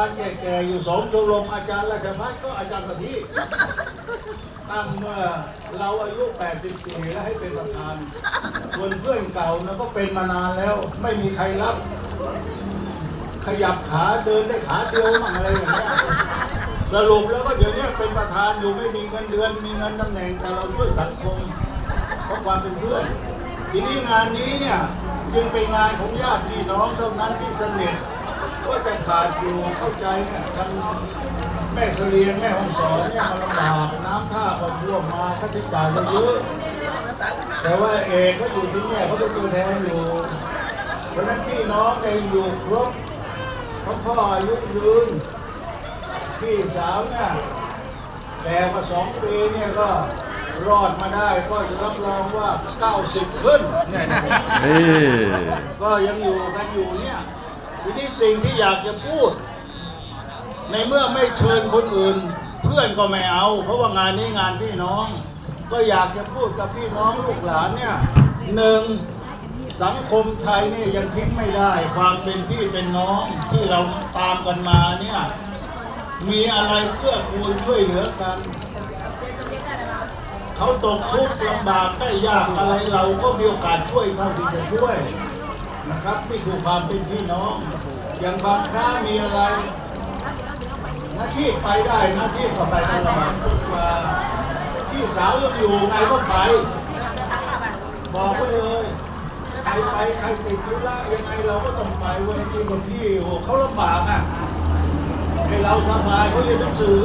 านแก่ๆอยู่สองชมรมอาจารย์ราชพัฒก็อาจารย์สถีตั้งเมื่อเราอายุ 84 แล้วให้เป็นประธานส่วนเพื่อนเก่านะก็เป็นมานานแล้ว ไม่มีใครรับ ขยับขาเดินได้ขาเดียวมั่งอะไรอย่างเงี้ยสรุปแล้วก็เดี๋ยวนี้เป็นประธานอยู่ไม่มีเงินเดือน มีเงินตำแหน่งแต่เราช่วยสังคมเพราะความเป็นเพื่อน ทีนี้งานนี้เนี่ยจึงเป็นงานของญาติพี่น้องเท่านั้นที่สนิท ก็จะขาดอยู่เข้าใจเนี่ยทางแม่เสลียงแม่ห้องสอนเนี่ยมันลำบากน้ำท่าก็ท่วมมาค่าใช้จ่ายก็เยอะแต่ว่าเอกก็อยู่ที่เนี่ยเขาเป็นตัวแทนอยู่เพราะฉะนั้นพี่น้องเองอยู่ครบเพราะพ่ออายุยืนพี่สาวเนี่ยแต่มาสองปีเนี่ยก็รอดมาได้ก็รับรองว่า 90 ขึ้นเนี่ยนะนี่ก็ยังอยู่กันอยู่เนี่ย ทีนี้สิ่งที่อยากจะพูด ในเมื่อไม่เชิญคนอื่น เพื่อนก็ไม่เอา เพราะว่างานนี้งานพี่น้อง ก็อยากจะพูดกับพี่น้องลูกหลานเนี่ยหนึ่งสังคมไทยเนี่ยยังทิ้งไม่ได้ ความเป็นพี่เป็นน้องที่เราตามกันมาเนี่ยมีอะไรเกื้อกูลช่วยเหลือกัน เขาตกทุกข์ลำบากได้ยากอะไรเราก็มีโอกาสช่วยเท่าที่จะช่วยนะครับนี่คือความเป็นพี่น้อง อย่างบางครั้งมีอะไร หน้าที่ไปได้หน้าที่ก็ไปตลอดจนกว่าพี่สาวยังอยู่ไงก็ไป บอกไว้เลยใครไปใครติดธุระยังไงเราก็ต้องไปเว้ยจริงกับพี่โอ้เขาลำบากอะให้เราสบายเขาเรียนหนังสือ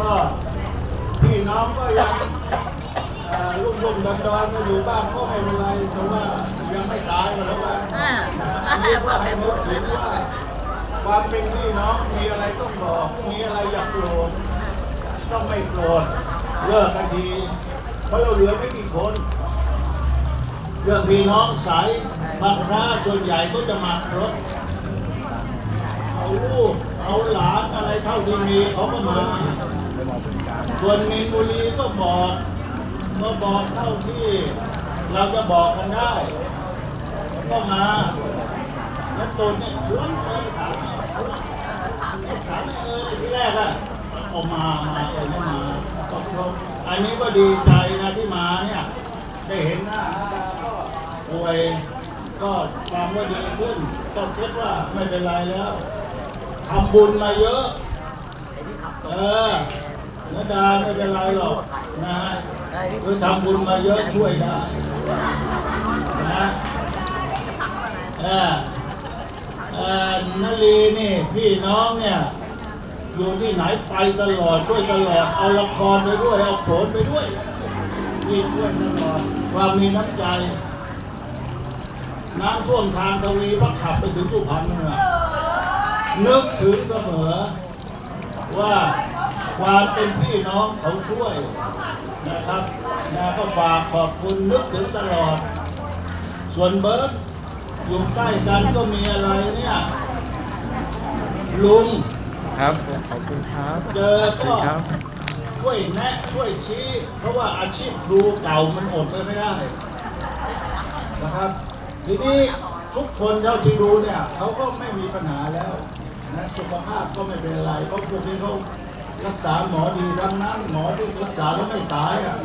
ก็พี่น้องก็ยังลุ่มลุ่มดอนดอนๆก็อยู่บ้านก็ไม่เป็นไรเพราะว่ายังไม่ตายแล้วกัน อ่าอันนี้ว่าให้หมดถึงว่าความเป็นพี่น้องมีอะไรต้องบอกมีอะไรอยากโกรธต้องไม่โกรธเลิกกันทีเพราะเราเหลือไม่กี่คน เรื่องพี่น้องสายบางระส่วนใหญ่ก็จะมารบเอาลูกเอาหลานอะไรเท่าที่มีเขาก็มาส่วนมีนบุรีก็บอกก็บอกเท่าที่ เราจะบอกกันได้ ก็มา แล้วตนเนี่ยล้นเลยถามถามเออที่แรกอะออกมามาเออม่มาก็ครบอันนี้ก็ดีใจนะที่มาเนี่ยได้เห็นหน้าก็ป่วยก็ความว่าดีขึ้นก็คิดว่าไม่เป็นไรแล้วทำบุญมาเยอะ เออนาดาไม่เป็นไรหรอกนะคือทำบุญมาเยอะช่วยได้นะเออเออ นลีนี่พี่น้องเนี่ยอยู่ที่ไหนไปตลอดช่วยตลอดเอาละครไปด้วยเอาโขนไปด้วยนี่ช่วยตลอดความมีน้ำใจน้ำท่วมทางทวีวัดขับไปถึงสุพรรณนู่นน่ะนึกถึงเสมอว่าความเป็นพี่น้องเขาช่วยนะครับนะก็ฝากขอบคุณนึกถึงตลอด ส่วนเบิร์ต อยู่ใกล้กันก็มีอะไรเนี่ยลุงครับขอบคุณครับเจอขอบคุก็ณครับช่วยแนะช่วยชี้ เพราะว่าอาชีพครูเก่ามันอดเลยไม่ได้นะครับ ทีนี้ทุกคนเท่าที่ดูเนี่ยเขาก็ไม่มีปัญหาแล้วนะสุขภาพก็ไม่เป็นไรเพราะพวกนี้เขารักษาหมอดีทั้งนั้นหมอที่รักษาแล้วไม่ตายอะ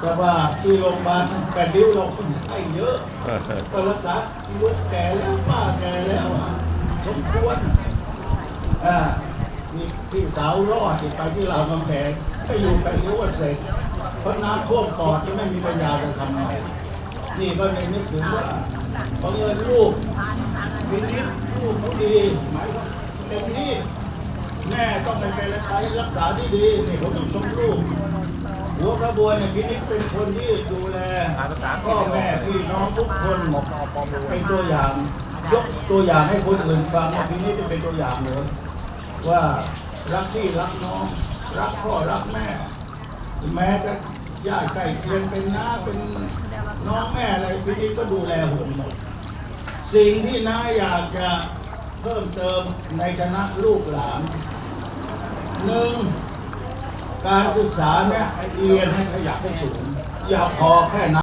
แต่ว่าที่โรงพยาบาลแปดริ้วเราคนไข้เยอะก็รักษาลูกแก่แล้วป้าแก่แล้วอะสมควรอ่านี่พี่สาวรอดไปที่ลาวกำแพงไปอยู่ไปเลี้ยวเสร็จเพราะน้ำท่วมปอดจะไม่มีปัญญาจะทำไงนี่ก็เลยนึกถึงว่าบังเอิญลูกพินิจลูกเขาดีหมายว่าเต็มที่แม่ต้องไปเป็นไปรักษาที่ดีนี่ผมต้องชมลูก หัวขบวนเนี่ยพินิจเป็นคนที่ดูแลพ่อแม่พี่น้องทุกคนเป็นตัวอย่างยกตัวอย่างให้คนอื่นฟังว่าพินิจจะเป็นตัวอย่างเลยว่ารักพี่รักน้อง รักพ่อรักแม่ แม้จะญาติใกล้เคียงเป็นน้าเป็นน้องแม่อะไรพินิจก็ดูแลห่วงหมดสิ่งที่น้าอยากจะเพิ่มเติมในคณะลูกหลานหนึ่ง การศึกษาเนี่ยเรียนให้ขยับให้สูงอย่าพอแค่นั้น